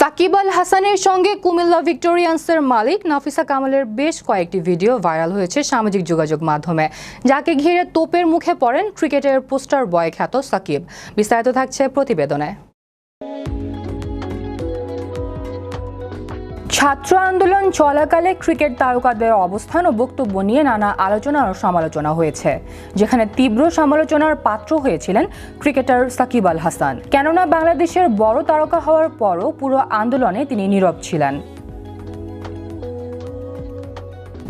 সাকিব আল হাসানের সঙ্গে কুমিল্লা ভিক্টোরিয়ান্সের মালিক নাফিসা কামালের বেশ কয়েকটি ভিডিও ভাইরাল হয়েছে সামাজিক যোগাযোগ মাধ্যমে, যাকে ঘিরে তোপের মুখে পড়েন ক্রিকেটের পোস্টার বয় খ্যাত সাকিব। বিস্তারিত থাকছে প্রতিবেদনে। ছাত্র আন্দোলন চলাকালে ক্রিকেট তারকাদের অবস্থান ও বক্তব্য নিয়ে নানা আলোচনা ও সমালোচনা হয়েছে, যেখানে তীব্র সমালোচনার পাত্র হয়েছিলেন ক্রিকেটার সাকিব আল হাসান। কেননা বাংলাদেশের বড় তারকা হওয়ার পরও পুরো আন্দোলনে তিনি নীরব ছিলেন।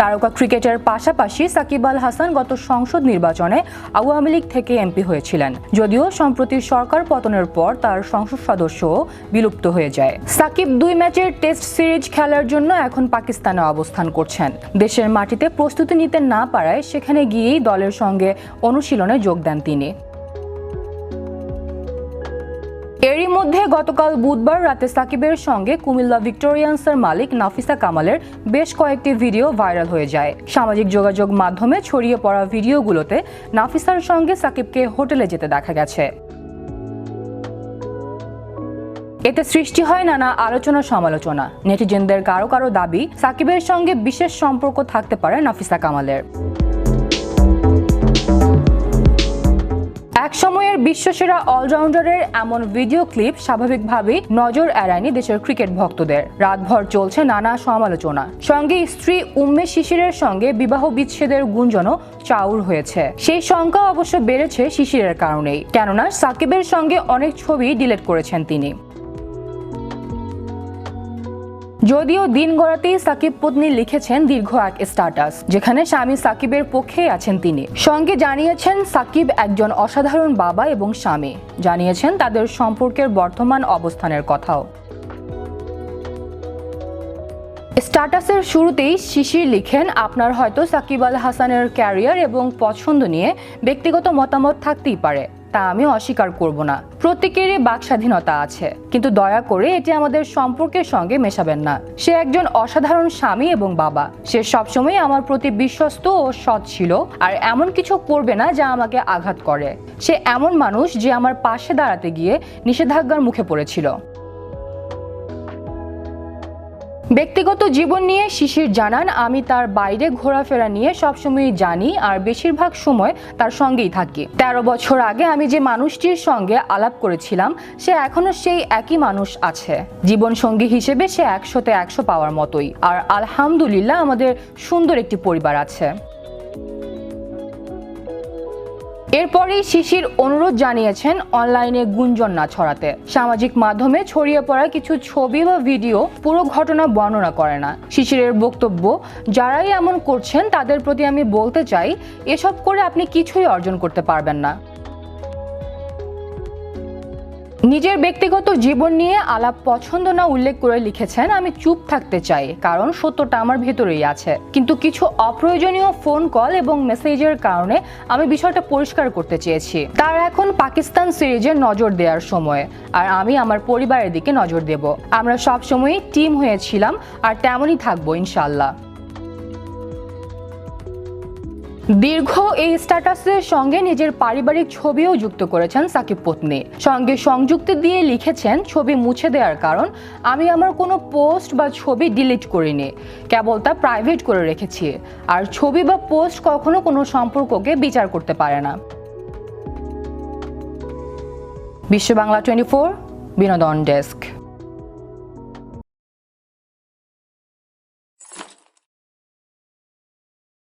তারকা ক্রিকেটের পাশাপাশি সাকিব আল হাসান গত সংসদ নির্বাচনে আওয়ামী লীগ থেকে এমপি হয়েছিলেন। যদিও সম্প্রতি সরকার পতনের পর তার সংসদ সদস্যও বিলুপ্ত হয়ে যায়। সাকিব দুই ম্যাচের টেস্ট সিরিজ খেলার জন্য এখন পাকিস্তানে অবস্থান করছেন। দেশের মাটিতে প্রস্তুতি নিতে না পারায় সেখানে গিয়েই দলের সঙ্গে অনুশীলনে যোগ দেন তিনি। গতকাল বুধবার রাতে সাকিবের সঙ্গে কুমিল্লা ভিক্টোরিয়ান্সের মালিক নাফিসা কামালের বেশ কয়েকটি ভিডিও ভাইরাল হয়ে যায়। সামাজিক যোগাযোগ মাধ্যমে ছড়িয়ে পড়া ভিডিওগুলোতে নাফিসার সঙ্গে সাকিবকে হোটেলে যেতে দেখা গেছে। এতে সৃষ্টি হয় নানা আলোচনা সমালোচনা। নেটিজেনদের কারও কারও দাবি, সাকিবের সঙ্গে বিশেষ সম্পর্ক থাকতে পারে নাফিসা কামালের। এক সময়ের বিশ্বসেরা অলরাউন্ডারের এমন ভিডিও ক্লিপ স্বাভাবিকভাবেই নজর এড়ায়নি দেশের ক্রিকেট ভক্তদের। রাতভর চলছে নানা সমালোচনা। সঙ্গে স্ত্রী উম্মে শিশিরের সঙ্গে বিবাহ বিচ্ছেদের গুঞ্জনও চাউর হয়েছে। সেই সংখ্যা অবশ্য বেড়েছে শিশিরের কারণেই। কেননা সাকিবের সঙ্গে অনেক ছবি ডিলেট করেছেন তিনি। যদিও দিন গড়াতেই সাকিব পত্নী লিখেছেন দীর্ঘ এক স্ট্যাটাস যেখানে স্বামী সাকিবের পক্ষেই আছেন তিনি। সঙ্গে জানিয়েছেন, সাকিব একজন অসাধারণ বাবা এবং স্বামী। জানিয়েছেন, তাদের সম্পর্কের বর্তমান অবস্থানের কথাও। স্ট্যাটাসের শুরুতেই শিশির লিখেন, আপনার হয়তো সাকিব আল হাসানের ক্যারিয়ার এবং পছন্দ নিয়ে ব্যক্তিগত মতামত থাকতেই পারে। তা আমি অস্বীকার করব না। প্রত্যেকেরই বাক স্বাধীনতা আছে। কিন্তু দয়া করে এটি আমাদের সম্পর্কের সঙ্গে মেশাবেন না। সে একজন অসাধারণ স্বামী এবং বাবা। সে সবসময় আমার প্রতি বিশ্বস্ত ও সৎ ছিল আর এমন কিছু করবে না যা আমাকে আঘাত করে। সে এমন মানুষ যে আমার পাশে দাঁড়াতে গিয়ে নিষেধাজ্ঞার মুখে পড়েছিল। ব্যক্তিগত জীবন নিয়ে শিশির জানান, আমি তার বাইরে ঘোরাফেরা নিয়ে সবসময় জানি আর বেশিরভাগ সময় তার সঙ্গেই থাকি। তেরো বছর আগে আমি যে মানুষটির সঙ্গে আলাপ করেছিলাম, সে এখনও সেই একই মানুষ আছে। জীবন সঙ্গী হিসেবে সে একশোতে একশো পাওয়ার মতোই। আর আলহামদুলিল্লাহ আমাদের সুন্দর একটি পরিবার আছে। এরপরেই শিশির অনুরোধ জানিয়েছেন অনলাইনে গুঞ্জন না ছড়াতে। সামাজিক মাধ্যমে ছড়িয়ে পড়া কিছু ছবি বা ভিডিও পুরো ঘটনা বর্ণনা করে না। শিশিরের বক্তব্য, যারাই এমন করছেন তাদের প্রতি আমি বলতে চাই, এসব করে আপনি কিছুই অর্জন করতে পারবেন না। নিজের ব্যক্তিগত জীবন নিয়ে আলাপ পছন্দ না উল্লেখ করে লিখেছেন, আমি চুপ থাকতে চাই, কারণ সত্যটা আমার ভেতরেই আছে। কিন্তু কিছু অপ্রয়োজনীয় ফোন কল এবং মেসেজের কারণে আমি বিষয়টা পরিষ্কার করতে চেয়েছি। তার এখন পাকিস্তান সিরিজে নজর দেওয়ার সময়, আর আমি আমার পরিবারের দিকে নজর দেব। আমরা সবসময়ই টিম হয়েছিলাম, আর তেমনই থাকব ইনশাল্লাহ দীর্ঘ এই স্ট্যাটাসের সঙ্গে নিজের পারিবারিক ছবিও যুক্ত করেছেন সাকিব পত্নী। সঙ্গে সংযুক্তি দিয়ে লিখেছেন, ছবি মুছে দেওয়ার কারণ, আমি আমার কোনো পোস্ট বা ছবি ডিলিট করিনি। কেবল তা প্রাইভেট করে রেখেছি। আর ছবি বা পোস্ট কখনো কোনো সম্পর্ককে বিচার করতে পারে না। বিশ্ব বাংলা টোয়েন্টি ফোর, বিনোদন ডেস্ক।